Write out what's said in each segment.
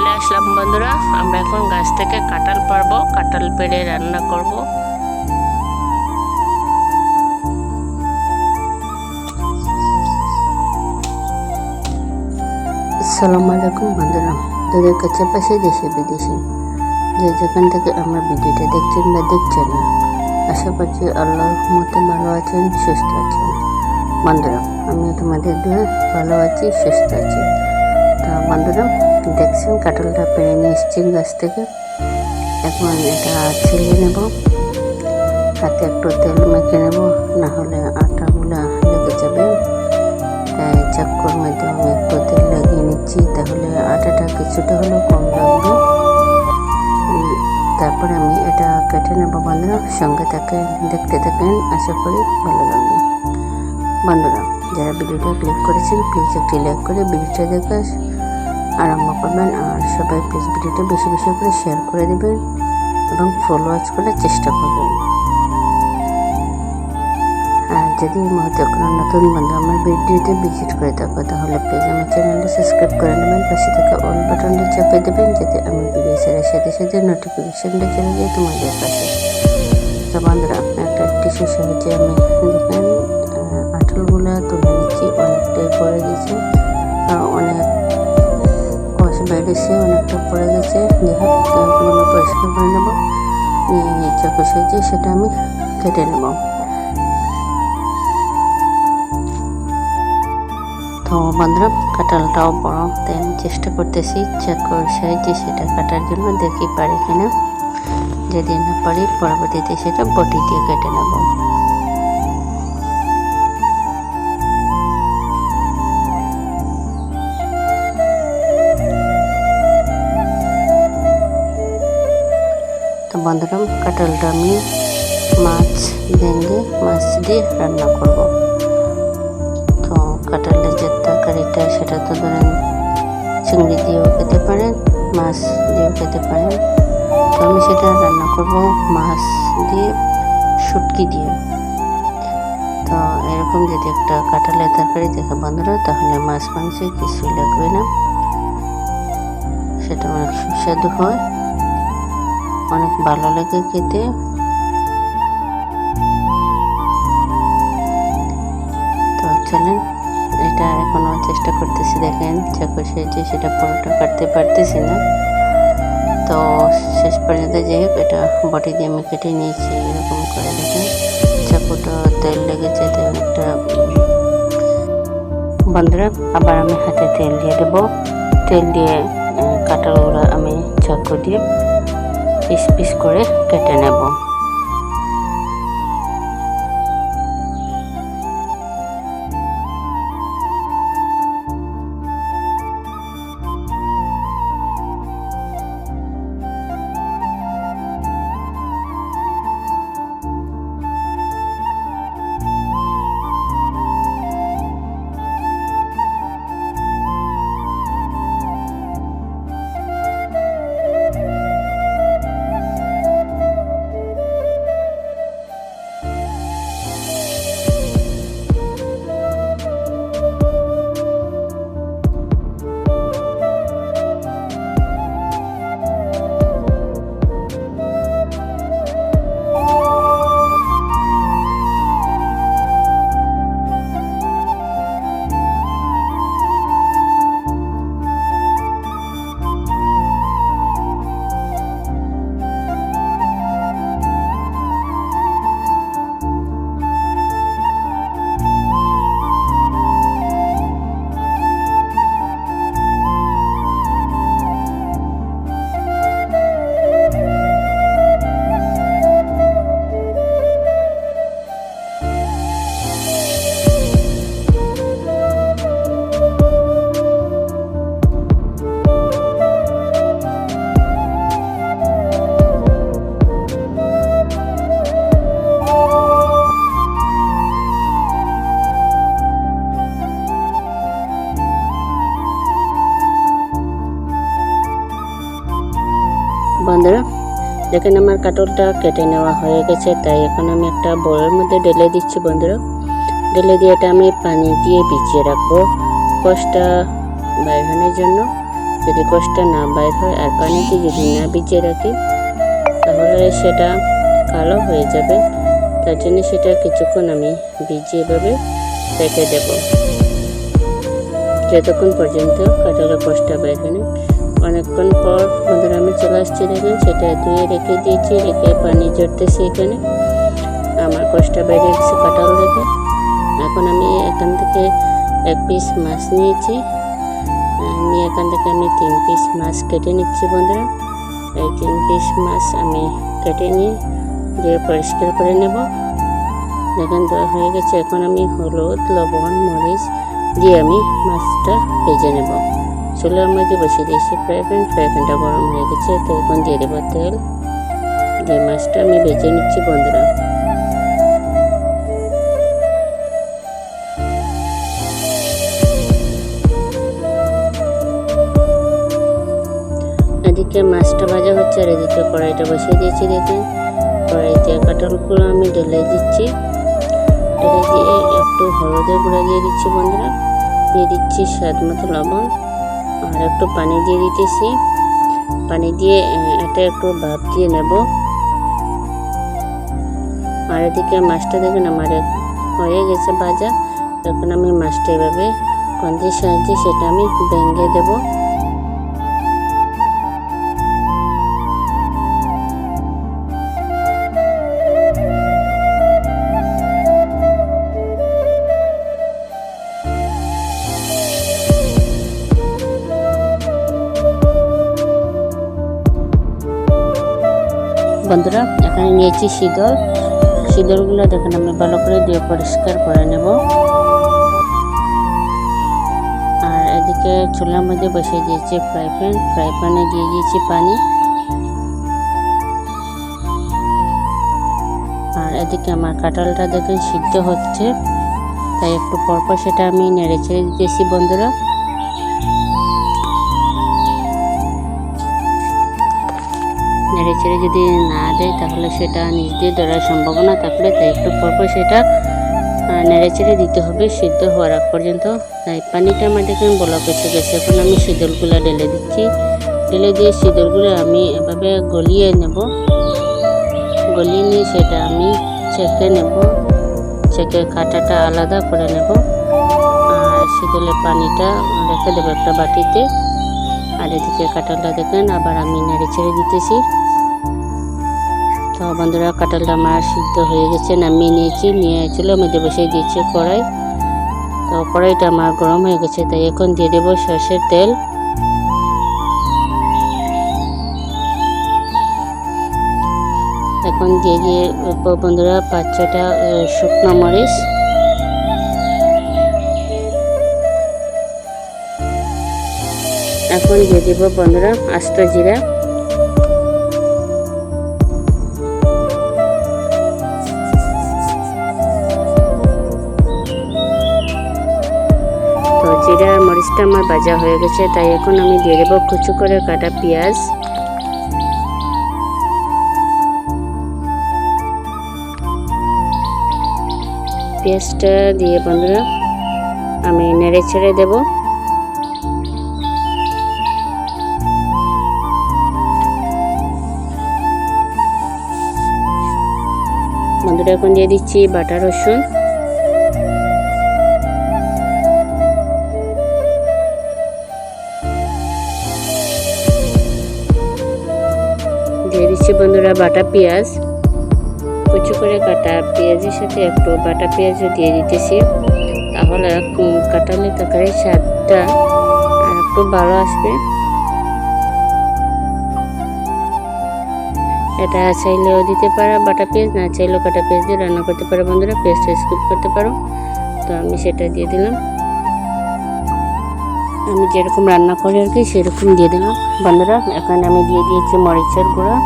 চলে আসলাম বন্ধুরা। আমরা এখন গাছ থেকে কাঁঠাল পারব কাঁঠাল পেড়ে রান্না করব। আসসালামু আলাইকুম বন্ধুরা। দূরের কাছে, পাশে দেশে, বিদেশে। যে যেখান থেকে আমার ভিডিওটা দেখছেন বা দেখছেন না, আশা করছি আল্লাহর মতো ভালো আছেন, সুস্থ আছেন। বন্ধুরা আমি তোমাদের দূরে ভালো আছি, সুস্থ আছি। তা বন্ধুরা দেখছেন কাঁঠালটা পেরে নিয়ে গাছ থেকে। এখন এটা ছিলে নেব। হাতে একটু তেল মেখে নেব না হলে আটাগুলো লেগে যাবে। তাই চাক্কর মধ্যে একটু তেল লাগিয়ে নিচ্ছি, তাহলে আটাটা কিছুটা হলেও কম লাগবে। তারপরে আমি এটা কেটে নেব বন্ধুরা, সঙ্গে থাকে দেখতে থাকেন, আশা করি ভালো লাগবে। বন্ধুরা, যারা ভিডিওটা ক্লিক করেছেন, প্লিজ একটি লাইক করে ভিডিওটা দেখে আরম্ভ করবেন আর সবাই প্লিজ ভিডিওটা বেশি বেশি করে শেয়ার করে দেবেন এবং ফলোয়ার্স করার চেষ্টা করবেন। আর যদি এই মুহূর্তে কোনো নতুন বন্ধু আমার ভিডিওতে ভিজিট করে থাকো, তাহলে প্লিজ আমার চ্যানেলটা সাবস্ক্রাইব করে নেবেন। পাশে থাকা অল বাটনটা চাপে দেবেন, যাতে আমি ভিডিও ছাড়ার সাথে সাথে নোটিফিকেশনটা চলে যায় তোমাদের কাছে। তো বন্ধুরা একটা টিস্যু সাহায্যে আমি দেখেন আঁঠলগুলো তুলে নিচ্ছি, অনেকটাই পড়ে গেছে। অনেক কষ অনেকটা পড়ে গেছে। আমি পরিষ্কার করে নেব। নিয়ে চাকু সাহায্যে সেটা আমি কেটে নেব। তো বন্ধুরা, কাঁঠালটাও বড় তাই আমি চেষ্টা করতেছি চাকুর সাহায্যে সেটা কাটার জন্য দেখি পারি কিনা। যদি না পারি, পরবর্তীতে সেটা বটি দিয়ে কেটে নেব। বন্ধুরা কাঁঠালটা আমি মাছ ভেঙে মাছ দিয়ে রান্না করব। তো কাঁঠালের যে তরকারিটা, সেটা তো ধরেন চিংড়ি দিয়েও খেতে পারেন, মাছ দিয়েও খেতে পারেন। তো আমি সেটা রান্না করব মাছ দিয়ে, শুটকি দিয়ে। তো এরকম যদি একটা কাঁঠালের তরকারি দেখে বন্ধুরা, তাহলে মাছ মাংসে কিছুই লাগবে না। সেটা অনেক সুস্বাদু হয়। অনেক ভালো লাগে খেতে। তো চলেন, এটা এখনও চেষ্টা করতেছি দেখেন চাকু সেজে সেটা পুরোটা কাটতে পারতেছি না। তো শেষ পর্যন্ত যাই হোক, এটা বটি দিয়ে আমি কেটে নিয়েছি, এরকম করে দেখেন। চাকুটা তেল লেগেছে তাই একটা বন্ধুরা, আবার আমি হাতে তেল দিয়ে দেবো। তেল দিয়ে কাঁটাগুলো আমি চাকু দিয়ে পিস পিস করে কেটে নেব। বন্ধুরা, দেখেন আমার কাটলটা কেটে নেওয়া হয়ে গেছে, তাই এখন আমি একটা বড়ের মধ্যে ঢেলে দিচ্ছি বন্ধুরা। ঢেলে দিয়ে এটা আমি পানি দিয়ে ভিজিয়ে রাখব কষটা বাইরানোর জন্য। যদি কষ্টটা না বাইর হয় আর পানিতে যদি না ভিজিয়ে রাখি, তাহলে সেটা কালো হয়ে যাবে। তার জন্য সেটা কিছুক্ষণ আমি ভিজিয়ে এভাবে রেখে দেব। যতক্ষণ পর্যন্ত কাঁঠালের কষ্টটা না। অনেকক্ষণ পর বন্ধুরা আমি চলে আসছি দেখুন, সেটা ধুয়ে রেখে দিয়েছি, রেখে পানি জড়তেছি এখানে। আমার কষ্টটা বেড়ে গেছে কাঁঠাল দেখে। এখন আমি এখান থেকে এক পিস মাছ নিয়েছি। আমি এখান থেকে আমি তিন পিস মাছ কেটে নিচ্ছি বন্ধুরা। এই তিন পিস মাছ আমি কেটে নিয়ে দিয়ে পরিষ্কার করে নেব। দেখেন দেওয়া হয়ে গেছে। এখন আমি হলুদ, লবণ, মরিচ দিয়ে আমি মাছটা ভেজে নেব। চুলার মধ্যে বসিয়ে দিয়েছি ফ্রাই প্যান ফ্রাই প্যানটা গরম হয়ে গেছে। তো এখন দিয়ে দেবো তেল। দিয়ে মাছটা আমি ভেজে নিচ্ছি, বন্ধুরা। এদিকে মাছটা ভাজা হচ্ছে, আর এদিকে কড়াইটা বসিয়ে দিয়েছি দেখুন কড়াইতে কাঁঠালগুলো আমি ঢেলে দিচ্ছি। ঢেলে দিয়ে একটু হলুদের গুঁড়া দিয়ে দিচ্ছি, বন্ধুরা। দিয়ে দিচ্ছি স্বাদ মতো লবণ। আর একটু পানি দিয়ে দিতেছি। পানি দিয়ে এটা একটু ভাপ দিয়ে নেব। আর এদিকে মাছটা দেখুন আমার হয়ে গেছে ভাজা। এখন আমি মাছটা এভাবে কন্দির সাহায্যে সেটা আমি ভেঙে দেবো। বন্ধুরা, এখানে নিয়েছি শীতল শীতলগুলো দেখেন, আমি ভালো করে দিয়ে পরিষ্কার করে নেব। আর এদিকে চুলার মধ্যে বসিয়ে দিয়েছি ফ্রাই প্যান। ফ্রাই প্যানে দিয়ে দিয়েছি পানি। আর এদিকে আমার কাঁঠালটা দেখেন, সিদ্ধ হচ্ছে। তাই একটু পরপর সেটা আমি নেড়ে ছেড়ে দিতেছি বন্ধুরা। নেড়ে চেড়ে যদি না দেয়, তাহলে সেটা নিজ দিয়ে ধরার সম্ভাবনা থাকলে তাই একটু পরপর সেটা নেড়ে চেড়ে দিতে হবে। সিদ্ধ হওয়ার আগ পর্যন্ত তাই পানিটা আমার দেখুন বলা পেছে গেছে। এখন আমি শীতলগুলো ঢেলে দিচ্ছি। ঢেলে দিয়ে শীতলগুলো আমি এভাবে গলিয়ে নেব। গলিয়ে নিয়ে সেটা আমি চেকে নেব। চেকে কাঁটাটা আলাদা করে নেব। আর শীতলের পানিটা রেখে দেবো একটা বাটিতে। আর এদিকে কাঁঠালটা দেখেন আবার আমি নেড়ে ছেড়ে দিতেছি। তো বন্ধুরা, কাঁঠালটা আমার সিদ্ধ হয়ে গেছে, নামিয়ে নিয়েছি, নিয়ে চুলোর মধ্যে বসিয়ে দিয়েছি কড়াই। তো কড়াইটা আমার গরম হয়ে গেছে, তাই এখন দিয়ে দেবো সর্ষের তেল। এখন দিয়ে দিয়ে বন্ধুরা, পাঁচ ছটা শুকনো মরিচ। এখন দিয়ে দেবো বন্ধুরা, আস্ত জিরা। জিরা মরিচটা আমার ভাজা হয়ে গেছে, তাই এখন আমি দিয়ে দেবো কুচু করে কাটা পেঁয়াজ। পেঁয়াজটা দিয়ে বন্ধুরা, আমি নেড়ে ছেড়ে দেবো। বন্ধুরা এখন দিয়ে দিচ্ছি, বাটা, রসুন। দিয়ে দিচ্ছি বন্ধুরা বাটা পেঁয়াজ। কুচু করে কাটা পেঁয়াজের সাথে একটু বাটা পেঁয়াজও দিয়ে দিতেছি। তাহলে কাঁঠালের তরকারির স্বাদটা একটু ভালো আসবে। এটা চাইলেও দিতে পারো বাটা পেঁয়াজ না চাইলেও কাটা পেঁয়াজ দিয়ে রান্না করতে পারো বন্ধুরা। পেঁয়াজটা স্কুপ করতে পারো। তো আমি সেটা দিয়ে দিলাম। আমি যেরকম রান্না করি আর কি, সেরকম দিয়ে দিলাম। বন্ধুরা, এখন আমি দিয়ে দিয়েছি মরিচের গুঁড়া।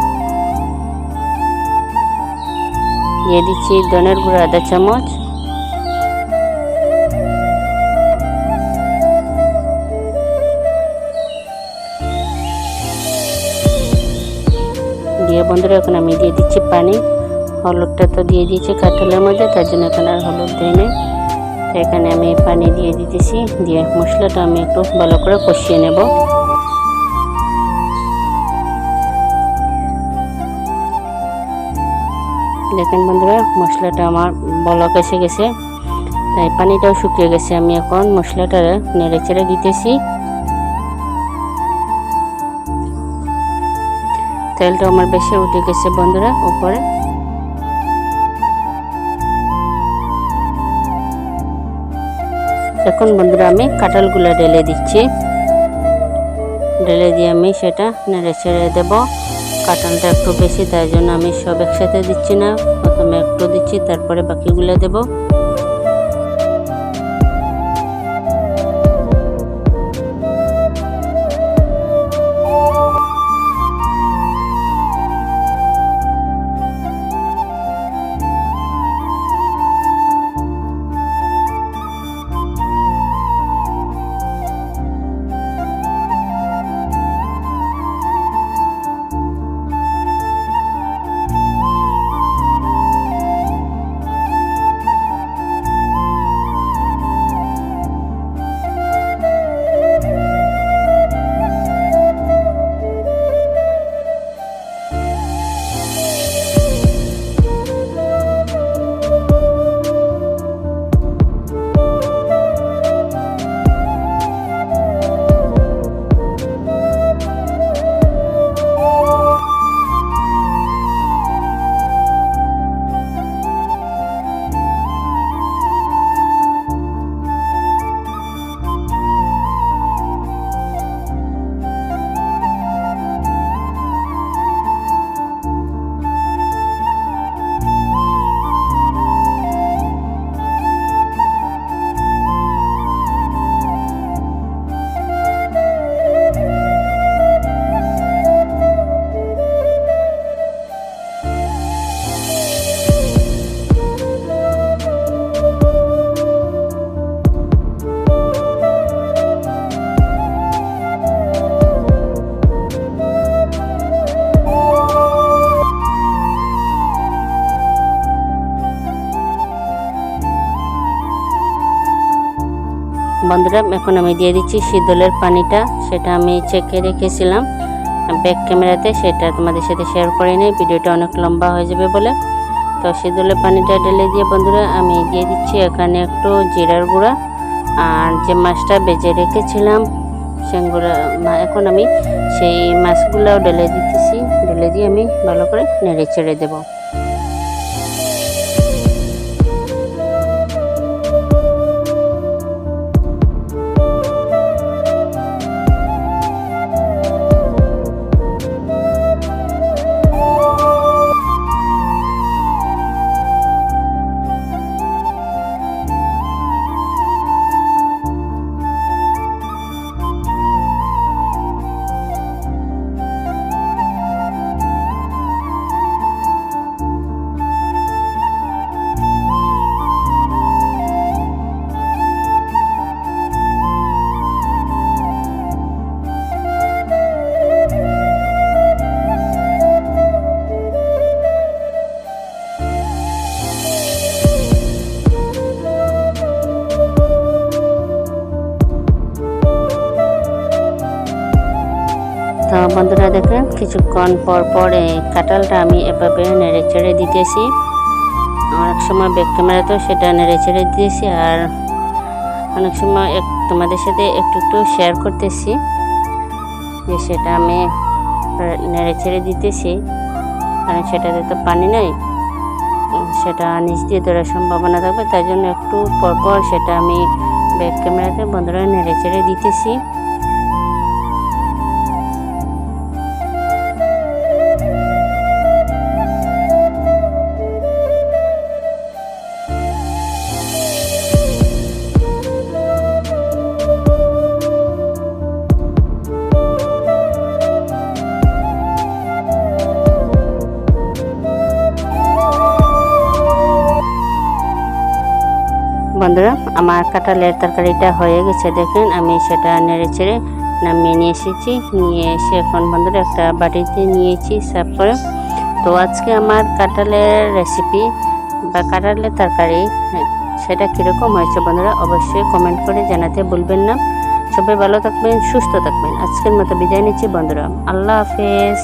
দিয়ে দিচ্ছি ধনের গুঁড়ো আধা চামচ। দিয়ে বন্ধুরা, এখন আমি দিয়ে দিচ্ছি পানি। হলুদটা তো দিয়ে দিয়েছি কাঠলের মধ্যে, তার জন্য এখন আর হলুদ দিই নি এখানে আমি পানি দিয়ে দিতেছি, দিয়ে মশলাটা আমি একটু ভালো করে কষিয়ে নেব। দেখেন বন্ধুরা, মশলাটা আমার বলক এসে গেছে। তাই পানিটাও শুকিয়ে গেছে, আমি এখন মশলাটা নেড়ে চেড়ে দিতেছি। তেলটা আমার বেশি উঠে গেছে, বন্ধুরা, উপরে। এখন বন্ধুরা আমি কাঁঠালগুলো ঢেলে দিচ্ছি। ঢেলে দিয়ে আমি সেটা নেড়ে ছেড়ে দেবো। কাঁঠালটা একটু বেশি, তাই জন্য আমি সব একসাথে দিচ্ছি না। প্রথমে একটু দিচ্ছি, তারপরে বাকিগুলো দেবো। বন্ধুরা, এখন আমি দিয়ে দিচ্ছি শীতলের পানিটা। সেটা আমি চেকে রেখেছিলাম। ব্যাক ক্যামেরাতে সেটা তোমাদের সাথে শেয়ার করে নিই। ভিডিওটা অনেক লম্বা হয়ে যাবে বলে। তো শীতলের পানিটা ঢেলে দিয়ে বন্ধুরা, আমি দিয়ে দিচ্ছি এখানে একটু জিরার গুঁড়া। আর যে মাছটা বেজে রেখেছিলাম, সেগুলো এখন আমি সেই মাছগুলোও ঢেলে দিতেছি। ঢেলে দিয়ে আমি ভালো করে নেড়ে ছেড়ে দেবো। বন্ধুরা দেখেন কিছুক্ষণ পর পর কাঁঠালটা আমি এভাবে নেড়ে চেড়ে দিতেছি। অনেক সময় ব্যাক ক্যামেরাতেও সেটা নেড়ে চেড়ে দিয়েছি আর অনেক সময় এক তোমাদের সাথে একটু একটু শেয়ার করতেছি যে সেটা আমি নেড়ে ছেড়ে দিতেছি। কারণ সেটাতে তো পানি নেই। সেটা নিচ দিয়ে ধরার সম্ভাবনা থাকবে, তাই জন্য একটু পরপর সেটা আমি ব্যাক ক্যামেরাতে বন্ধুরা নেড়ে চেড়ে দিতেছি। বন্ধুরা আমার কাঁঠালের তরকারিটা হয়ে গেছে দেখেন আমি সেটা নেড়ে চেড়ে নামিয়ে নিয়ে এসেছি। নিয়ে এসে এখন বন্ধুরা একটা বাটিতে নিয়েছি সার্ভ করে। তো আজকে আমার কাঁঠালের রেসিপি বা কাঁঠালের তরকারি হ্যাঁ, সেটা কীরকম হয়েছে বন্ধুরা অবশ্যই কমেন্ট করে জানাতে ভুলবেন না। সবাই ভালো থাকবেন সুস্থ থাকবেন। আজকের মতো বিদায় নিচ্ছি বন্ধুরা। আল্লাহ হাফেজ।